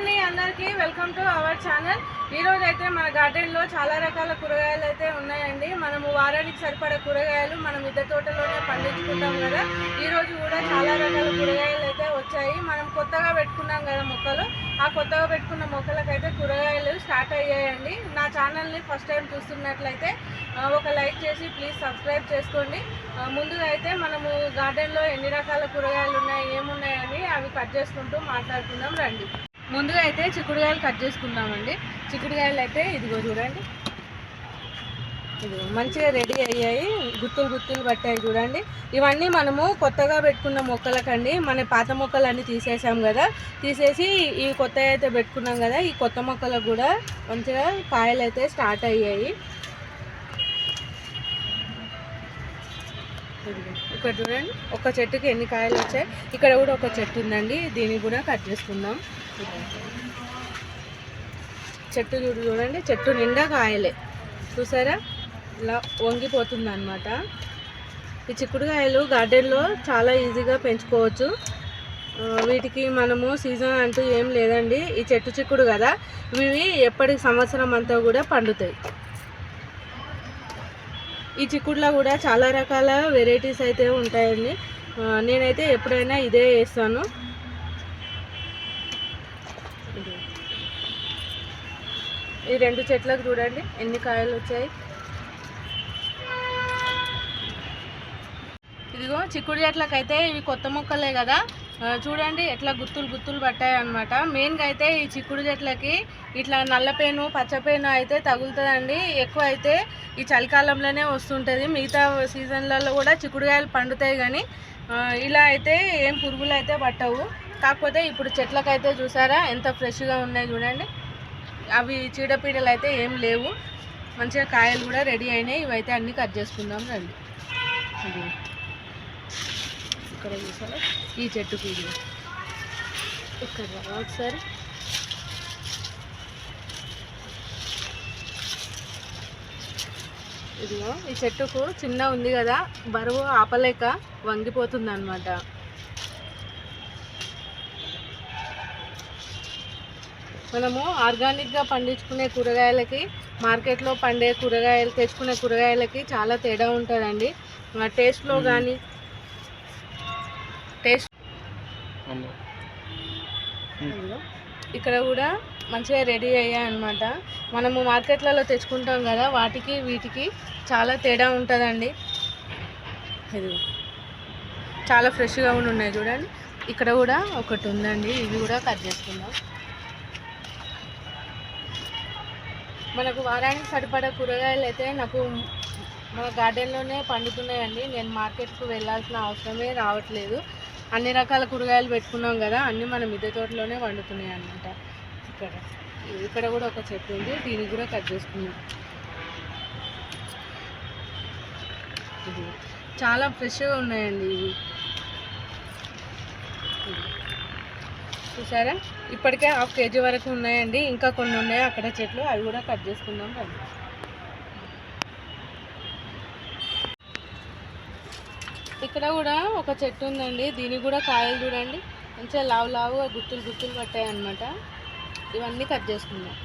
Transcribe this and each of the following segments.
అండి అందరికీ welcome to our channel. ఈ రోజు అయితే మన గార్డెన్లో చాలా రకాల కూరగాయలు అయితే ఉన్నాయండి. మనము వారానికి సరిపడా కూరగాయలు మనం మిద్దె తోటలోనే పండించుకుంటాం కదా. ఈరోజు కూడా చాలా రకాల కూరగాయలు అయితే వచ్చాయి. మనం కొత్తగా పెట్టుకున్నాం కదా మొక్కలు. ఆ కొత్తగా పెట్టుకున్న మొక్కలకైతే కూరగాయలు స్టార్ట్ అయ్యాయండి. నా ఛానల్ని ఫస్ట్ టైం చూస్తున్నట్లయితే ఒక లైక్ చేసి ప్లీజ్ సబ్స్క్రైబ్ చేసుకోండి. ముందుగా అయితే మనము గార్డెన్లో ఎన్ని రకాల కూరగాయలు ఉన్నాయి ఏమున్నాయని అవి కట్ చేసుకుంటూ మాట్లాడుకుందాం రండి. ముందుగా అయితే చిక్కుడుగాయలు కట్ చేసుకుందామండి. చిక్కుడుగాయలు అయితే ఇదిగో చూడండి. ఇదిగో మంచిగా రెడీ అయ్యాయి. గుత్తులు గుత్తులు పట్టాయి చూడండి. ఇవన్నీ మనము కొత్తగా పెట్టుకున్న మొక్కలకండి. మన పాత మొక్కలన్నీ తీసేసాం కదా. తీసేసి ఈ కొత్త అయితే పెట్టుకున్నాం కదా. ఈ కొత్త మొక్కలకు కూడా మంచిగా కాయలు అయితే స్టార్ట్ అయ్యాయి. ఇక్కడ చూడండి. ఒక చెట్టుకి ఎన్ని కాయలు వచ్చాయి? ఇక్కడ కూడా ఒక చెట్టు ఉందండి. దీన్ని కూడా కట్ చేసుకుందాం. చెట్టు చూడు చూడండి చెట్టు నిండా కాయలే. చూసారా? ఇలా వంగిపోతుంది అనమాట ఈ చిక్కుడుకాయలు గార్డెన్లో చాలా ఈజీగా పెంచుకోవచ్చు. వీటికి మనము సీజన్ అంటూ ఏం లేదండి. ఈ చెట్టు చిక్కుడు కదా ఇవి ఎప్పటికి సంవత్సరం అంతా కూడా పండుతాయి. ఈ చిక్కుడులో కూడా చాలా రకాల వెరైటీస్ అయితే ఉంటాయండి. నేనైతే ఎప్పుడైనా ఇదే వేస్తాను. ఈ రెండు చెట్లకు చూడండి ఎన్ని కాయలు వచ్చాయి. ఇదిగో చిక్కుడు చెట్లకైతే ఇవి కొత్త మొక్కలే కదా. చూడండి ఎట్లా గుత్తులు గుత్తులు పట్టాయి అనమాట మెయిన్గా అయితే ఈ చిక్కుడు చెట్లకి ఇట్లా నల్లపేను పచ్చపేను అయితే తగులుతుందండి. ఎక్కువ అయితే ఈ చలికాలంలోనే వస్తుంటుంది. మిగతా సీజన్లలో కూడా చిక్కుడుకాయలు పండుతాయి కానీ ఇలా అయితే ఏం పురుగులు అయితే పట్టవు. కాకపోతే ఇప్పుడు చెట్లకైతే చూసారా ఎంత ఫ్రెష్గా ఉన్నాయి చూడండి. అవి చీడపీడలు అయితే ఏం లేవు. మంచిగా కాయలు కూడా రెడీ అయినాయి. ఇవైతే అన్నీ కట్ చేసుకుందాం రండి. ఇక్కడ చూసారా? ఈ చెట్టుకి ఇది ఇక్కడ ఒకసారి. ఇదిగో ఈ చెట్టుకు చిన్న ఉంది కదా బరువు ఆపలేక వంగిపోతుంది అనమాట మనము ఆర్గానిక్గా పండించుకునే కూరగాయలకి మార్కెట్లో పండే కూరగాయలు తెచ్చుకునే కూరగాయలకి చాలా తేడా ఉంటుందండి. టేస్ట్లో కానీ టేస్ట్. ఇక్కడ కూడా మంచిగా రెడీ అయ్యాయి అనమాట మనము మార్కెట్లలో తెచ్చుకుంటాం కదా వాటికి వీటికి చాలా తేడా ఉంటుందండి. ఇది చాలా ఫ్రెష్గా ఉండి ఉన్నాయి చూడండి. ఇక్కడ కూడా ఒకటి ఉందండి. ఇవి కూడా కట్ చేసుకుందాం. మనకు వారానికి సరిపడా కూరగాయలు అయితే నాకు మన గార్డెన్లోనే పండుతున్నాయండి. నేను మార్కెట్కు వెళ్ళాల్సిన అవసరమే రావట్లేదు. అన్ని రకాల కూరగాయలు పెట్టుకున్నాం కదా అన్నీ మన మిద్దె తోటలోనే వండుతున్నాయి అన్నమాట ఇక్కడ ఇక్కడ కూడా ఒక చెట్టు ఉంది. దీన్ని కూడా కట్ చేసుకున్నాం. ఇది చాలా ఫ్రెష్గా ఉన్నాయండి ఇవి. చూసారా? ఇప్పటికే హాఫ్ కేజీ వరకు ఉన్నాయండి. ఇంకా కొన్ని ఉన్నాయి. అక్కడ చెట్లు అవి కూడా కట్ చేసుకుందాం రండి. ఇక్కడ కూడా ఒక చెట్టు ఉందండి. దీనికి కూడా కాయలు చూడండి. మంచిగా లావు లావు గుత్తులు గుత్తులు పట్టాయి అన్నమాట ఇవన్నీ కట్ చేసుకుందాం.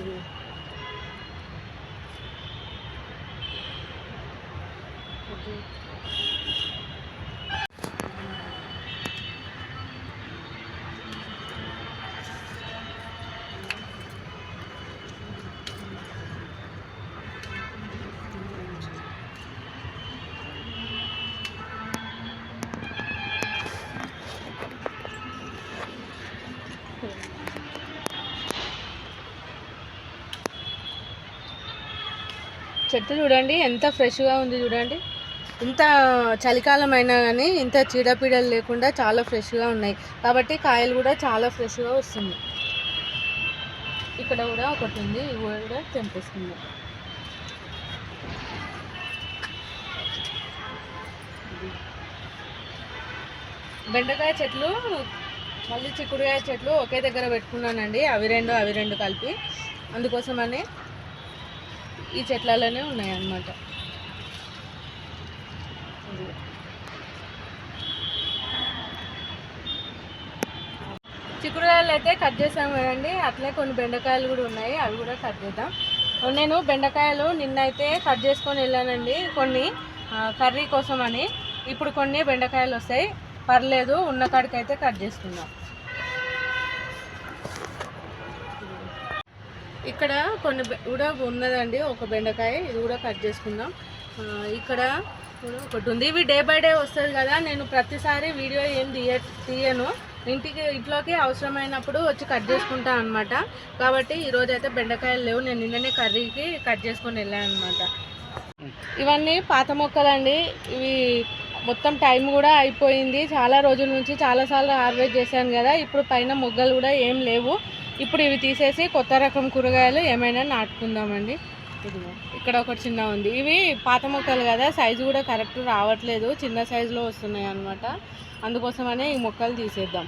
ఇది. చెట్టు చూడండి ఎంత ఫ్రెష్గా ఉంది చూడండి. ఇంత చలికాలం అయినా కానీ ఇంత చీడపీడలు లేకుండా చాలా ఫ్రెష్గా ఉన్నాయి. కాబట్టి కాయలు కూడా చాలా ఫ్రెష్గా వస్తుంది ఇక్కడ కూడా ఒకటి ఉంది ఇవి కూడా తెంపేస్తుంది బెండకాయ చెట్లు మళ్ళీ చిక్కుడుకాయ చెట్లు ఒకే దగ్గర పెట్టుకున్నానండి. అవి రెండు అవి రెండు కలిపి అందుకోసమని ఈ చెట్లలోనే ఉన్నాయి అన్నమాట చిక్కుడుకాయలు అయితే కట్ చేసాం కదండి. అట్లే కొన్ని బెండకాయలు కూడా ఉన్నాయి. అవి కూడా కట్ చేద్దాం. నేను బెండకాయలు నిన్నైతే కట్ చేసుకొని వెళ్ళానండి కొన్ని కర్రీ కోసం అని. ఇప్పుడు కొన్ని బెండకాయలు వస్తాయి. పర్లేదు ఉన్న కాడికైతే కట్ చేసుకుందాం. ఇక్కడ కొన్ని కూడా ఉన్నదండి. ఒక బెండకాయ ఇది కూడా కట్ చేసుకుందాం. ఇక్కడ ఒకటి ఉంది. ఇవి డే బై డే వస్తుంది కదా. నేను ప్రతిసారి వీడియో ఏం తీయ తీయను. ఇంటికి ఇంట్లోకి అవసరమైనప్పుడు వచ్చి కట్ చేసుకుంటా అనమాట కాబట్టి ఈరోజు అయితే బెండకాయలు లేవు. నేను నిన్ననే కర్రీకి కట్ చేసుకొని వెళ్ళాను అనమాట ఇవన్నీ పాత మొక్కలండి. ఇవి మొత్తం టైం కూడా అయిపోయింది. చాలా రోజుల నుంచి చాలాసార్లు హార్వెస్ట్ చేశాను కదా. ఇప్పుడు పైన మొగ్గలు కూడా ఏం లేవు. ఇప్పుడు ఇవి తీసేసి కొత్త రకం కూరగాయలు ఏమైనా నాటుకుందామండి. ఇక్కడ ఒకటి చిన్న ఉంది. ఇవి పాత మొక్కలు కదా సైజు కూడా కరెక్ట్ రావట్లేదు. చిన్న సైజులో వస్తున్నాయి అనమాట అందుకోసమనే ఈ మొక్కలు తీసేద్దాం.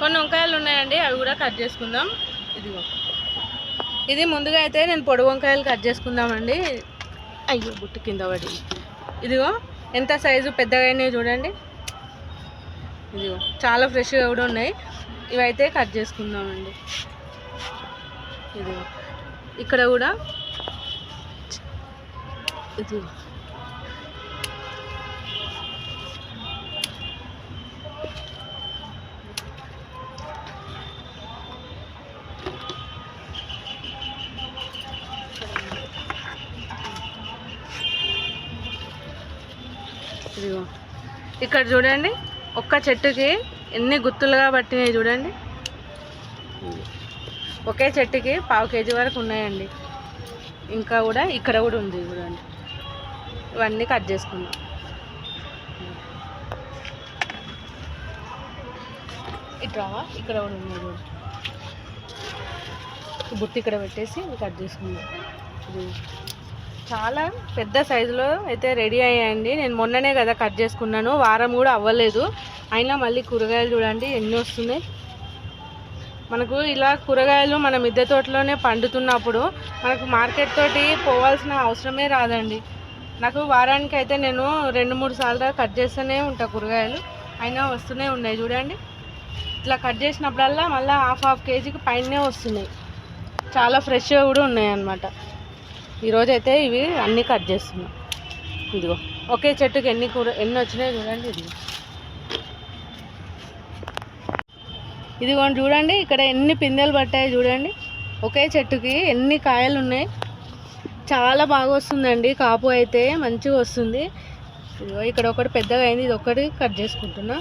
కొన్ని వంకాయలు ఉన్నాయండి అవి కూడా కట్ చేసుకుందాం. ఇదిగో. ఇది ముందుగా అయితే నేను పొడి వంకాయలు కట్ చేసుకుందామండి. అయ్యో బుట్టు కింద పడి ఇదిగో ఎంత సైజు పెద్దగా అయినాయి చూడండి. ఇదిగో చాలా ఫ్రెష్గా కూడా ఉన్నాయి. ఇవైతే కట్ చేసుకుందామండి. ఇదిగో. ఇక్కడ కూడా ఇది ఇదిగో. ఇక్కడ చూడండి ఒక్క చెట్టుకి ఎన్ని గుత్తులుగా పట్టినాయి చూడండి. ఒకే చెట్టుకి పావు కేజీ వరకు ఉన్నాయండి. ఇంకా కూడా ఇక్కడ కూడా ఉంది చూడండి. ఇవన్నీ కట్ చేసుకుందాం. ఇట్రావా? ఇక్కడ కూడా ఉన్నాయి బుట్టి ఇక్కడ పెట్టేసి కట్ చేసుకుందాం. చాలా పెద్ద సైజులో అయితే రెడీ అయ్యాయండి. నేను మొన్ననే కదా కట్ చేసుకున్నాను. వారం కూడా అవ్వలేదు. అయినా మళ్ళీ కూరగాయలు చూడండి ఎన్ని వస్తున్నాయి. మనకు ఇలా కూరగాయలు మన మిద్దె తోటలోనే పండుతున్నప్పుడు మనకు మార్కెట్ తోటి పోవాల్సిన అవసరమే రాదండి. నాకు వారానికి అయితే నేను రెండు మూడు సార్లు కట్ చేస్తూనే ఉంటా కూరగాయలు. అయినా వస్తూనే ఉన్నాయి చూడండి. ఇట్లా కట్ చేసినప్పుడల్లా మళ్ళీ హాఫ్ హాఫ్ కేజీకి పైనే వస్తున్నాయి. చాలా ఫ్రెష్గా కూడా ఉన్నాయి అన్నమాట ఈరోజు అయితే ఇవి అన్నీ కట్ చేస్తున్నాం. ఇదిగో ఒకే చెట్టుకి ఎన్ని కూర ఎన్ని వచ్చినాయి చూడండి ఇదిగో. ఇదిగోండి చూడండి ఇక్కడ ఎన్ని పిందెలు పట్టాయి చూడండి. ఒకే చెట్టుకి ఎన్ని కాయలు ఉన్నాయి. చాలా బాగా వస్తుందండి కాపు అయితే మంచిగా వస్తుంది. ఇదిగో ఇక్కడ ఒకటి పెద్దగా అయింది. ఇది ఒకటి కట్ చేసుకుంటున్నా.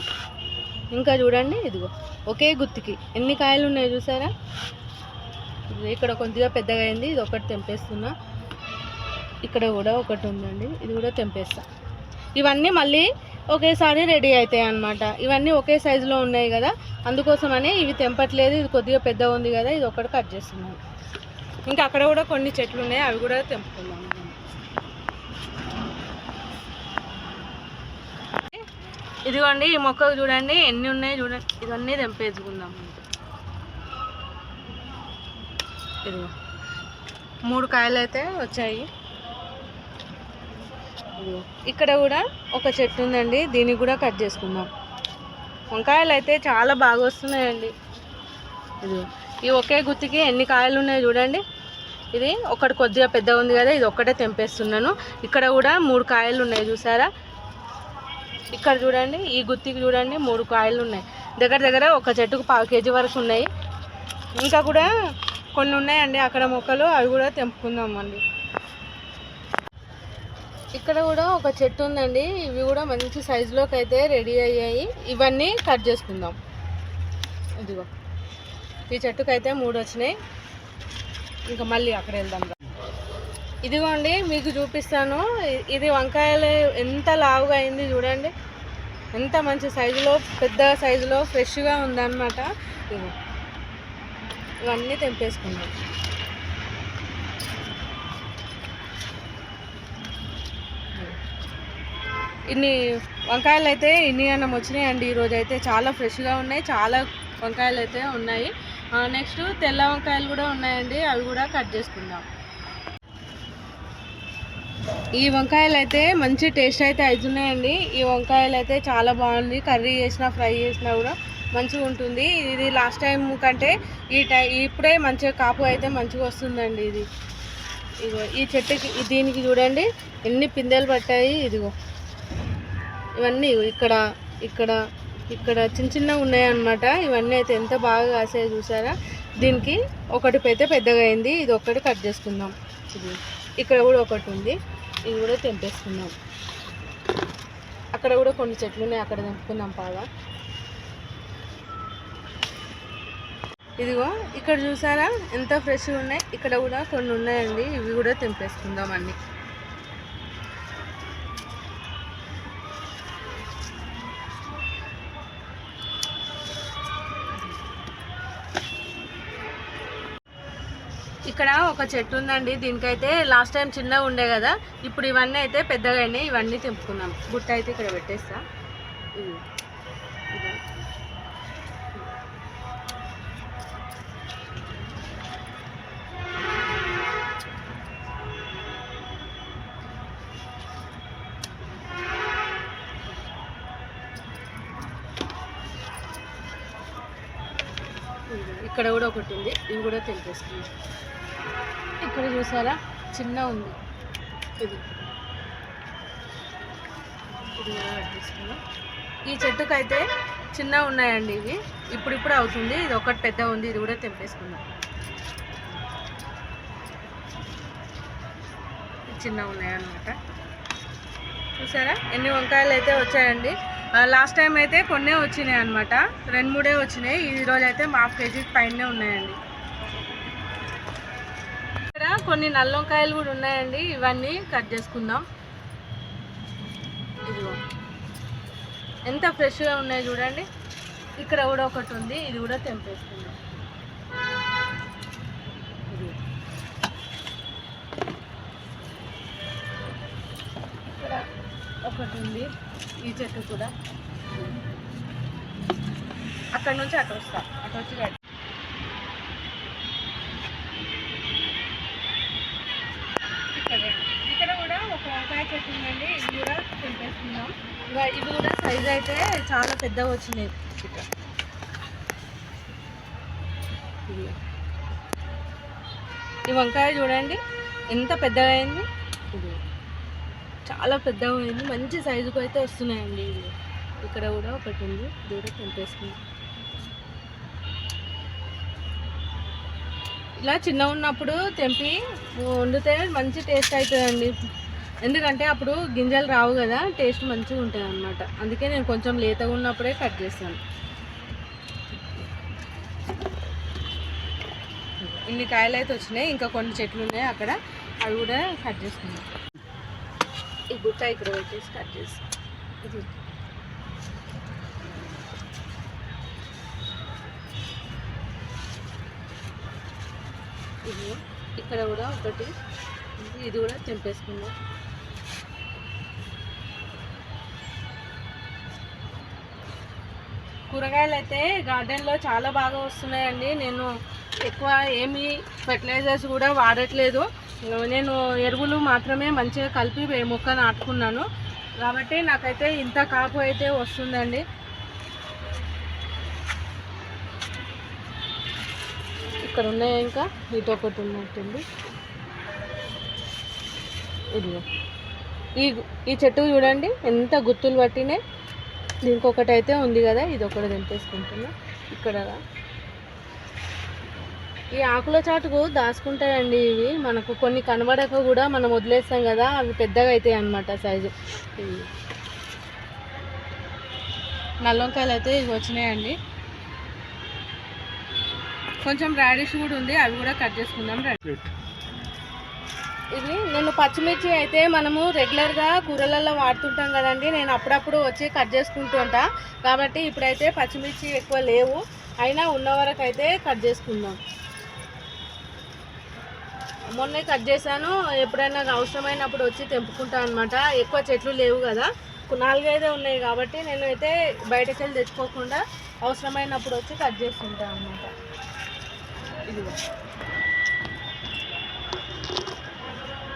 ఇంకా చూడండి. ఇదిగో ఒకే గుత్తికి. ఎన్ని కాయలు ఉన్నాయి చూసారా? ఇక్కడ కొద్దిగా పెద్దగా అయింది. ఇది ఒకటి తెంపేస్తున్నా. ఇక్కడ కూడా ఒకటి ఉందండి. ఇది కూడా తెంపేస్తా. ఇవన్నీ మళ్ళీ ఒకేసారి రెడీ అవుతాయి అన్నమాట. ఇవన్నీ ఒకే సైజులో ఉన్నాయి కదా. అందుకోసమని ఇవి తెంపట్లేదు. ఇది కొద్దిగా పెద్దగా ఉంది కదా. ఇది ఒకటి కట్ చేస్తున్నాను. ఇంకా అక్కడ కూడా కొన్ని చెట్లు ఉన్నాయి అవి కూడా తెంపుకుందాం. ఇదిగోండి ఈ మొక్కలు చూడండి ఎన్ని ఉన్నాయి చూడండి ఇవన్నీ తెంపేసుకుందాం. ఇదిగో మూడు కాయలు అయితే వచ్చాయి. ఇక్కడ కూడా ఒక చెట్టు ఉందండి దీన్ని కూడా కట్ చేసుకుందాం. వంకాయలు అయితే చాలా బాగా వస్తున్నాయండి. ఇది ఈ ఒకే గుత్తికి ఎన్ని కాయలు ఉన్నాయి చూడండి. ఇది ఒకటి కొద్దిగా పెద్ద ఉంది కదా ఇది ఒక్కటే తెంపేస్తున్నాను. ఇక్కడ కూడా మూడు కాయలు ఉన్నాయి చూసారా? ఇక్కడ చూడండి ఈ గుత్తికి చూడండి మూడు కాయలు ఉన్నాయి. దగ్గర దగ్గర ఒక చెట్టుకు పావు కేజీ వరకు ఉన్నాయి. ఇంకా కూడా కొన్ని ఉన్నాయండి అక్కడ మొక్కలు అవి కూడా తెంపుకుందామండి ఇక్కడ కూడా ఒక చెట్టు ఉందండి ఇవి కూడా మంచి సైజులోకి అయితే రెడీ అయ్యాయి. ఇవన్నీ కట్ చేసుకుందాం. ఇదిగో ఈ చెట్టుకైతే మూడు వచ్చినాయి. ఇంకా మళ్ళీ అక్కడ వెళ్దాం ఇదిగోండి మీకు చూపిస్తాను. ఇది వంకాయలు ఎంత లావుగా అయింది చూడండి. ఎంత మంచి సైజులో పెద్ద సైజులో ఫ్రెష్గా ఉందన్నమాట. ఇవన్నీ తెంపేసుకుందాం. ఇన్ని వంకాయలు అయితే ఇన్ని అన్నం వచ్చినాయండి. ఈరోజు అయితే చాలా ఫ్రెష్గా ఉన్నాయి. చాలా వంకాయలు అయితే ఉన్నాయి. నెక్స్ట్ తెల్ల వంకాయలు కూడా ఉన్నాయండి. అవి కూడా కట్ చేసుకుందాం. ఈ వంకాయలు అయితే మంచి టేస్ట్ అయితే అవుతున్నాయండి ఈ వంకాయలు అయితే చాలా బాగుంది. కర్రీ చేసినా ఫ్రై చేసినా కూడా మంచిగా ఉంటుంది. ఇది లాస్ట్ టైం కంటే ఈ టై ఇప్పుడే మంచిగా కాపు అయితే మంచిగా వస్తుందండి ఇది. ఇదిగో ఈ చెట్టుకి దీనికి చూడండి. ఎన్ని పిందెలు పట్టాయి. ఇదిగో. ఇవన్నీ ఇక్కడ ఇక్కడ ఇక్కడ చిన్న చిన్నగా ఉన్నాయన్నమాట. ఇవన్నీ అయితే ఎంత బాగా కాసాయో చూసారా? దీనికి ఒకటి పెద్ద పెద్దగా అయింది. ఇది ఒక్కటి కట్ చేసుకుందాం. ఇది ఇక్కడ కూడా ఒకటి ఉంది. ఇది కూడా తెంపేసుకుందాం. అక్కడ కూడా కొన్ని చెట్లు ఉన్నాయి. అక్కడ తెంపుకుందాం బాగా ఇదిగో ఇక్కడ చూసారా? ఎంత ఫ్రెష్గా ఉన్నాయి. ఇక్కడ కూడా కొన్ని ఉన్నాయండి. ఇవి కూడా తెంపేసుకుందాం అన్ని. ఒక చెట్టు ఉందండి. దీనికైతే లాస్ట్ టైం చిన్నగా ఉండే కదా. ఇప్పుడు ఇవన్నీ అయితే పెద్దగా అయినాయి. ఇవన్నీ తెంపుకున్నాం గుట్ట అయితే ఇక్కడ పెట్టేస్తా. ఇక్కడ కూడా ఒకటి ఉంది. ఇవి కూడా తెంపేసుకుందాం. ఇక్కడ చూసారా? చిన్న ఉంది. ఇది. ఇది ఈ చెట్టుకు అయితే చిన్న ఉన్నాయండి ఇవి. ఇప్పుడిప్పుడు అవుతుంది. ఇది ఒకటి పెద్ద ఉంది. ఇది కూడా తెంపేసుకుందాం. చిన్న ఉన్నాయన్నమాట. చూసారా? ఎన్ని వంకాయలు అయితే వచ్చాయండి. లాస్ట్ టైం అయితే కొన్నే వచ్చినాయి అనమాట రెండు మూడే వచ్చినాయి. ఈ రోజు అయితే హాఫ్ కేజీ పైనే ఉన్నాయండి. కొన్ని నల్ల వంకాయలు కూడా ఉన్నాయండి. ఇవన్నీ కట్ చేసుకుందాం. ఇదిగో. ఎంత ఫ్రెష్గా ఉన్నాయి చూడండి. ఇక్కడ కూడా ఒకటి ఉంది. ఇది కూడా తెంపేసుకుందాం. ఇది. ఇక్కడ ఒకటి ఉంది. ఈ చెట్టు కూడా. అక్కడ నుంచి అటు వస్తా. అటు వచ్చి చెట్టు ఉందండి ఇది కూడా తెంపేసుకుందాం ఇక ఇవి కూడా సైజ్ అయితే చాలా పెద్దగా వచ్చినాయి ఈ వంకాయ చూడండి ఎంత పెద్దగా అయింది? ఇది చాలా పెద్దగా అయింది. మంచి సైజుకు అయితే వస్తున్నాయండి ఇవి. ఇక్కడ కూడా ఒకటి ఉంది. ఇది కూడా తెంపేసుకుంది ఇలా చిన్న ఉన్నప్పుడు తెంపి వండితే మంచి టేస్ట్ అవుతుందండి. ఎందుకంటే అప్పుడు గింజలు రావు కదా టేస్ట్ మంచిగా ఉంటుంది అనమాట అందుకే నేను కొంచెం లేతగా ఉన్నప్పుడే కట్ చేస్తాను. ఇన్ని కాయలు అయితే వచ్చినాయి ఇంకా కొన్ని చెట్లు ఉన్నాయి అక్కడ. అవి కూడా కట్ చేసుకున్నాం ఈ గుట్ట ఇక్కడ పెట్టేసి కట్ చేసి ఇది. ఇక్కడ కూడా ఒకటి. ఇది కూడా తెంపేసుకుందాం. కూరగాయలు అయితే గార్డెన్లో చాలా బాగా వస్తున్నాయండి. నేను ఎక్కువ ఏమి ఫెర్టిలైజర్స్ కూడా వాడట్లేదు. నేను ఎరువులు మాత్రమే మంచిగా కలిపి వే- మొక్క నాటుకున్నాను. కాబట్టి నాకైతే ఇంత కాపు అయితే వస్తుందండి. ఇక్కడ ఉన్నాయి ఇంకా? ఇటు ఒకటి ఉన్నట్టుంది. ఇదిగో. ఈ ఈ చెట్టు చూడండి ఎంత గుత్తులు పట్టినాయి. దీనికి అయితే ఉంది కదా ఇది ఒకటి తెంపేసుకుంటున్నా. ఇక్కడ ఈ ఆకుల చాటుకు దాచుకుంటాయండి ఇవి. మనకు కొన్ని కనబడక కూడా మనం వదిలేస్తాం కదా అవి పెద్దగా అవుతాయి అన్నమాట సైజు ఇవి. నల్ల వంకాయలు అయితే ఇవి వచ్చినాయండి. కొంచెం రాడిష్ కూడా ఉంది అవి కూడా కట్ చేసుకుందాం రండి ఇది నేను పచ్చిమిర్చి అయితే మనము రెగ్యులర్గా కూరలలో వాడుతుంటాం కదండి. నేను అప్పుడప్పుడు వచ్చి కట్ చేసుకుంటూ ఉంటా. కాబట్టి ఇప్పుడైతే పచ్చిమిర్చి ఎక్కువ లేవు. అయినా ఉన్న వరకు అయితే కట్ చేసుకుందాం. మొన్నే కట్ చేశాను. ఎప్పుడైనా అవసరమైనప్పుడు వచ్చి తెంపుకుంటా అనమాట ఎక్కువ చెట్లు లేవు కదా. నాలుగైదే ఉన్నాయి కాబట్టి నేను అయితే బయటకు వెళ్ళి తెచ్చుకోకుండా అవసరమైనప్పుడు వచ్చి కట్ చేసుకుంటా అనమాట ఇది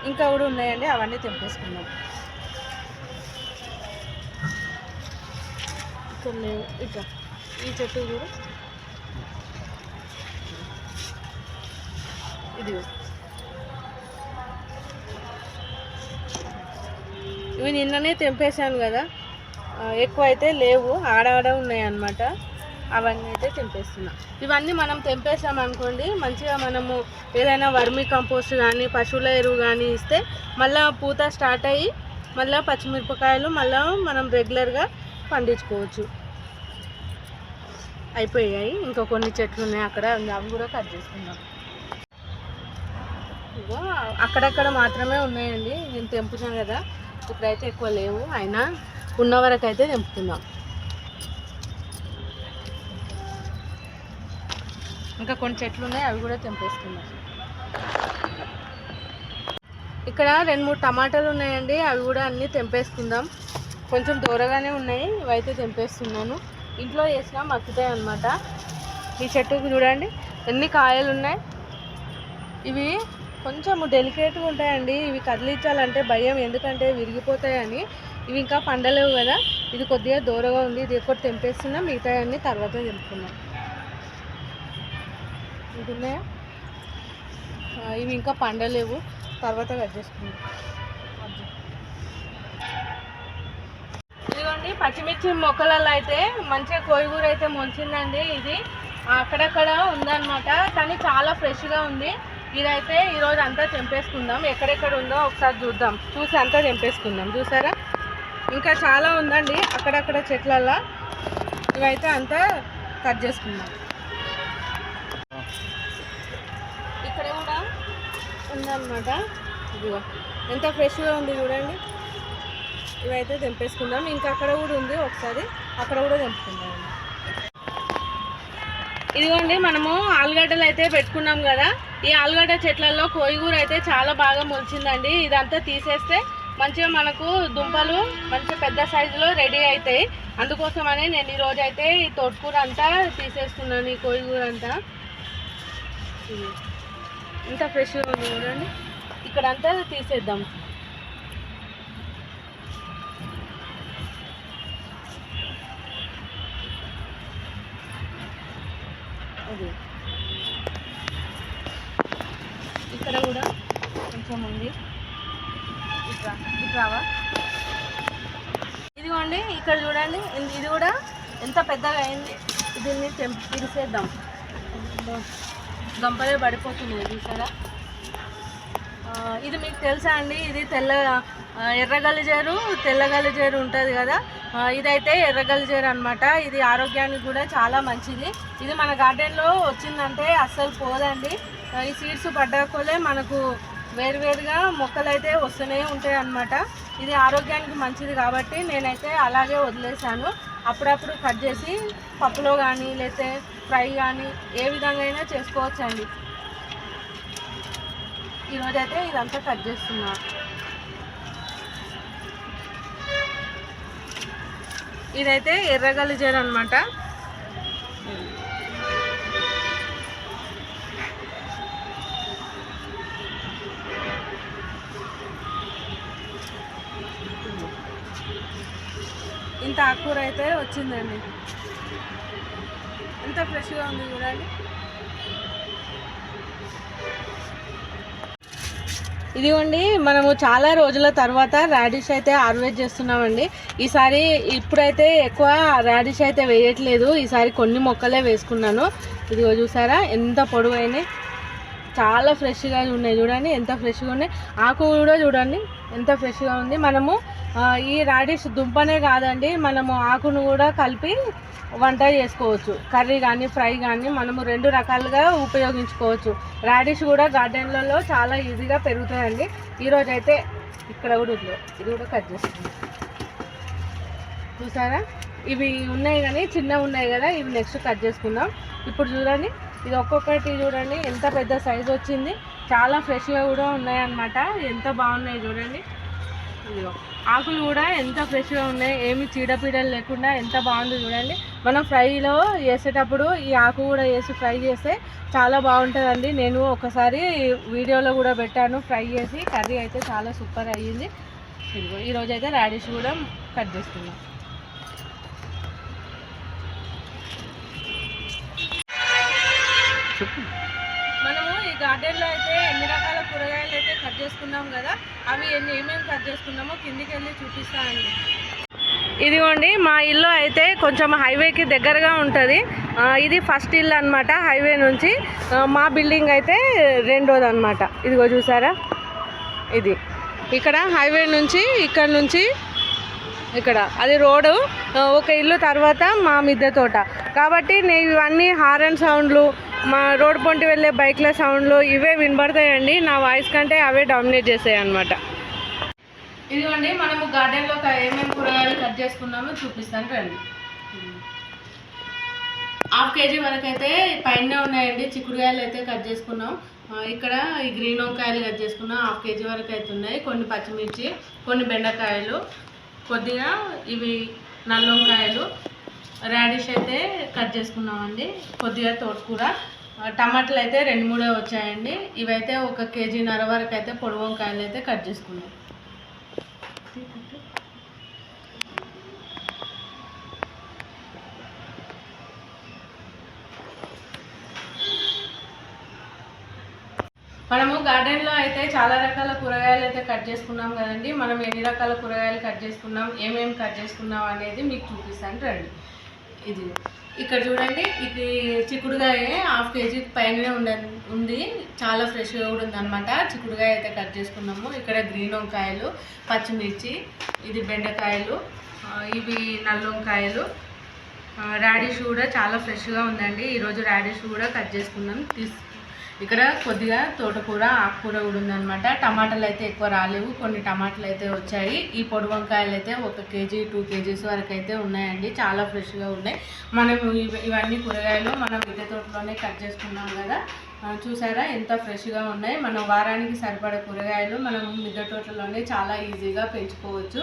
ఇంకా కూడా ఉన్నాయండి అవన్నీ తెంపేసుకుందాం. ఇక్కడ లేవు. ఇట్లా ఈ చెట్టు చూడు ఇది ఇవి నిన్ననే తెంపేశాను కదా. ఎక్కువ అయితే లేవు ఆడాడ ఉన్నాయి అన్నమాట అవన్నీ అయితే తెంపేస్తున్నాం. ఇవన్నీ మనం తెంపేసాం అనుకోండి మంచిగా మనము ఏదైనా వర్మి కంపోస్ట్ కానీ పశువుల ఎరువు కానీ ఇస్తే మళ్ళీ పూత స్టార్ట్ అయ్యి మళ్ళీ పచ్చిమిరపకాయలు మళ్ళీ మనం రెగ్యులర్గా పండించుకోవచ్చు. అయిపోయాయి. ఇంకా కొన్ని చెట్లు ఉన్నాయి అక్కడ అవి కూడా కట్ చేసుకుందాం. అక్కడక్కడ మాత్రమే ఉన్నాయండి. నేను తెంపుతాను కదా. ఇప్పుడైతే ఎక్కువ లేవు. అయినా ఉన్న వరకు అయితే తెంపుతున్నాం. ఇంకా కొన్ని చెట్లు ఉన్నాయి అవి కూడా తెంపేసుకున్నాం ఇక్కడ రెండు మూడు టమాటాలు ఉన్నాయండి అవి కూడా అన్నీ తెంపేసుకుందాం. కొంచెం దూరగానే ఉన్నాయి ఇవైతే తెంపేస్తున్నాను. ఇంట్లో వేసిన మక్కుతాయి అన్నమాట. ఈ చెట్టుకు చూడండి ఎన్ని కాయలు ఉన్నాయి. ఇవి కొంచెం డెలికేట్గా ఉంటాయండి ఇవి కదిలించాలంటే భయం ఎందుకంటే విరిగిపోతాయని. ఇవి ఇంకా పండలేవు కదా ఇది కొద్దిగా దూరంగా ఉంది ఇది ఒకటి తెంపేస్తున్నాం మిగతాయన్నీ తర్వాత తెంపుకున్నాం ఇది ఉన్నాయా ఇవి ఇంకా పండలేవు. తర్వాత కట్ చేసుకుందాం. ఇదిగోండి పచ్చిమిర్చి మొక్కలలో అయితే మంచిగా కోయిగూర అయితే మొలిచిందండి ఇది. అక్కడక్కడ ఉందన్నమాట కానీ చాలా ఫ్రెష్గా ఉంది. ఇదైతే ఈరోజు అంతా తెంపేసుకుందాం. ఎక్కడెక్కడ ఉందో ఒకసారి చూద్దాం. చూసి అంతా తెంపేసుకుందాం. చూసారా? ఇంకా చాలా ఉందండి అక్కడక్కడ చెట్లల్లో. ఇవైతే అంతా కట్ చేసుకుందాం. ఉందన్నమాట ఇదిగో ఎంత ఫ్రెష్గా ఉంది చూడండి. ఇవైతే తెంపేసుకుందాం. ఇంకా అక్కడ కూడా ఉంది ఒకసారి. అక్కడ కూడా తెంపుకుందాం. ఇదిగోండి మనము ఆలుగడ్డలు అయితే పెట్టుకున్నాం కదా. ఈ ఆలుగడ్డ చెట్లలో కోయిగూర అయితే చాలా బాగా మొలిచిందండి. ఇదంతా తీసేస్తే మంచిగా మనకు దుంపలు మంచిగా పెద్ద సైజులో రెడీ అవుతాయి అందుకోసమని నేను ఈరోజు అయితే ఈ తోటకూర అంతా తీసేస్తున్నాను ఈ కోయిగూర అంతా. ఇంత ఫ్రెష్గా ఉంది చూడండి. ఇక్కడంతా తీసేద్దాం. అది. ఇక్కడ కూడా కొంచెం ఉంది. ఇట్లా ఇట్లావా ఇదిగోండి ఇక్కడ చూడండి ఇది- కూడా ఎంత పెద్దగా అయింది. దీన్ని తీసేద్దాం. గంపలే పడిపోతున్నాయి చూసారా ఇది మీకు తెలుసా అండి? ఇది తెల్ల ఎర్రగలిజేరు తెల్లగలిజేరు ఉంటుంది కదా? ఇదైతే ఎర్రగలిజేరు అనమాట ఇది ఆరోగ్యానికి కూడా చాలా మంచిది. ఇది మన గార్డెన్లో వచ్చిందంటే అస్సలు పోదండి. ఈ సీడ్స్ పడ్డాకోలే మనకు వేరువేరుగా మొక్కలు అయితే వస్తూనే ఉంటాయి అన్నమాట ఇది ఆరోగ్యానికి మంచిది కాబట్టి నేనైతే అలాగే వదిలేసాను అప్పుడప్పుడు కట్ చేసి పప్పులో కానీ లేకపోతే ఫ్రై కానీ ఏ విధంగా అయినా చేసుకోవచ్చండి. ఈరోజైతే ఇదంతా కట్ చేస్తున్నా. ఇదైతే ఎర్రగలిజేరు అనమాట ఇంత ఆకుకూర అయితే వచ్చిందండి. ఎంత ఫ్రెష్గా ఉంది చూడండి. ఇదిగోండి మనము చాలా రోజుల తర్వాత రాడిష్ అయితే హార్వెస్ట్ చేస్తున్నామండి. ఈసారి ఇప్పుడైతే ఎక్కువ రాడిష్ అయితే వేయట్లేదు. ఈసారి కొన్ని మొక్కలే వేసుకున్నాను. ఇదిగో చూసారా ఎంత పొడవైనాయి. చాలా ఫ్రెష్గా ఉన్నాయి చూడండి ఎంత ఫ్రెష్గా ఉన్నాయి. ఆకు కూడా చూడండి ఎంత ఫ్రెష్గా ఉంది. మనము ఈ రాడిష్ దుంపనే కాదండి మనము ఆకును కూడా కలిపి వంట చేసుకోవచ్చు. కర్రీ కానీ ఫ్రై కానీ మనము రెండు రకాలుగా ఉపయోగించుకోవచ్చు. రాడిష్ కూడా గార్డెన్లలో చాలా ఈజీగా పెరుగుతాయండి ఈరోజు అయితే ఇక్కడ కూడా ఉంది ఇది కూడా కట్ చేస్తుంది చూసారా? ఇవి ఉన్నాయి కానీ చిన్నవి ఉన్నాయి కదా ఇవి నెక్స్ట్ కట్ చేసుకుందాం. ఇప్పుడు చూడండి ఇది ఒక్కొక్కటి చూడండి ఎంత పెద్ద సైజు వచ్చింది. చాలా ఫ్రెష్గా కూడా ఉన్నాయన్నమాట. ఎంత బాగున్నాయి చూడండి. ఇదిగో ఆకులు కూడా ఎంత ఫ్రెష్గా ఉన్నాయి. ఏమి చీడపీడలు లేకుండా ఎంత బాగుంది చూడండి. మనం ఫ్రైలో చేసేటప్పుడు ఈ ఆకు కూడా వేసి ఫ్రై చేస్తే చాలా బాగుంటుందండి. నేను ఒకసారి వీడియోలో కూడా పెట్టాను ఫ్రై చేసి కర్రీ అయితే చాలా సూపర్ అయ్యింది. ఇదిగో ఈరోజు అయితే రాడిష్ కూడా కట్ చేస్తున్నాం. చెప్పు. మనము ఈ గార్డెన్లో అయితే ఎన్ని రకాల కూరగాయలు అయితే కట్ చేసుకున్నాం కదా అవి ఎన్ని ఏమేమి కట్ చేసుకున్నామో కిందికి వెళ్ళి చూపిస్తానండి ఇదిగోండి మా ఇల్లు అయితే కొంచెం హైవేకి దగ్గరగా ఉంటుంది. ఇది ఫస్ట్ ఇల్లు అనమాట హైవే నుంచి. మా బిల్డింగ్ అయితే రెండోది అనమాట ఇదిగో చూసారా? ఇది. ఇక్కడ హైవే నుంచి ఇక్కడ నుంచి ఇక్కడ. అది రోడ్డు ఒక ఇల్లు తర్వాత మా మిద్దె తోట. కాబట్టి నేను ఇవన్నీ హారన్ సౌండ్లు మా రోడ్ పొంటి వెళ్ళే బైక్ల సౌండ్లు ఇవే వినబడతాయండి. నా వాయిస్ కంటే అవే డామినేట్ చేస్తాయి అనమాట ఇదిగోండి మనము గార్డెన్లో ఏమేమి కూరగాయలు కట్ చేసుకున్నామో చూపిస్తాను రండి. హాఫ్ కేజీ వరకు అయితే పైన ఉన్నాయండి చిక్కుడుకాయలు అయితే కట్ చేసుకున్నాం. ఇక్కడ ఈ గ్రీన్ వంకాయలు కట్ చేసుకున్నాం హాఫ్ కేజీ వరకు అయితే ఉన్నాయి. కొన్ని పచ్చిమిర్చి కొన్ని బెండకాయలు కొద్దిగా ఇవి నల్ల వంకాయలు రాడిష్ అయితే కట్ చేసుకున్నామండి. కొద్దిగా తోటకూర. టమాటాలు అయితే రెండు మూడే వచ్చాయండి. ఇవైతే ఒక కేజీన్నర వరకు అయితే పొడి వంకాయలు అయితే కట్ చేసుకున్నాం. మనము గార్డెన్లో అయితే చాలా రకాల కూరగాయలు అయితే కట్ చేసుకున్నాం కదండి. మనం ఎన్ని రకాల కూరగాయలు కట్ చేసుకున్నాం ఏమేమి కట్ చేసుకున్నాం అనేది మీకు చూపిస్తాను రండి. ఇది. ఇక్కడ చూడండి ఇది చిక్కుడుగాయ హాఫ్ కేజీ పైన ఉండ ఉంది. చాలా ఫ్రెష్గా కూడా ఉందన్నమాట. చిక్కుడుగాయ అయితే కట్ చేసుకున్నాము. ఇక్కడ గ్రీన్ వంకాయలు పచ్చిమిర్చి ఇది బెండకాయలు ఇవి నల్ల వంకాయలు. రాడిష్ కూడా చాలా ఫ్రెష్గా ఉందండి. ఈరోజు రాడిష్ కూడా కట్ చేసుకున్నాం. తీసుకు ఇక్కడ కొద్దిగా తోటకూర ఆకుకూర కూడా ఉందన్నమాట. టమాటాలు అయితే ఎక్కువ రాలేవు. కొన్ని టమాటాలు అయితే వచ్చాయి. ఈ పొడి వంకాయలు అయితే ఒక కేజీ టూ కేజీస్ వరకు అయితే ఉన్నాయండి. చాలా ఫ్రెష్గా ఉన్నాయి. మనం ఇవన్నీ కూరగాయలు మనం మిద్దె తోటలోనే కట్ చేసుకున్నాం కదా. చూసారా? ఎంత ఫ్రెష్గా ఉన్నాయి. మనం వారానికి సరిపడే కూరగాయలు మనం మిద్దె తోటలోనే చాలా ఈజీగా పెంచుకోవచ్చు.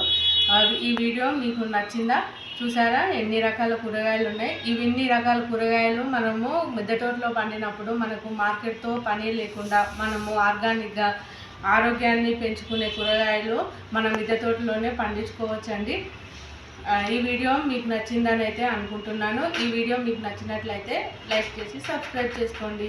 ఈ వీడియో మీకు నచ్చిందా? చూసారా? ఎన్ని రకాల కూరగాయలు ఉన్నాయి? ఇవి ఇన్ని రకాల కూరగాయలు? మనము మిద్దె తోటలో పండినప్పుడు మనకు మార్కెట్తో పని లేకుండా మనము ఆర్గానిక్గా ఆరోగ్యాన్ని పెంచుకునే కూరగాయలు మనం మిద్దె తోటలోనే పండించుకోవచ్చండి ఈ వీడియో మీకు నచ్చిందని అయితే అనుకుంటున్నాను. ఈ వీడియో మీకు నచ్చినట్లయితే లైక్ చేసి సబ్స్క్రైబ్ చేసుకోండి.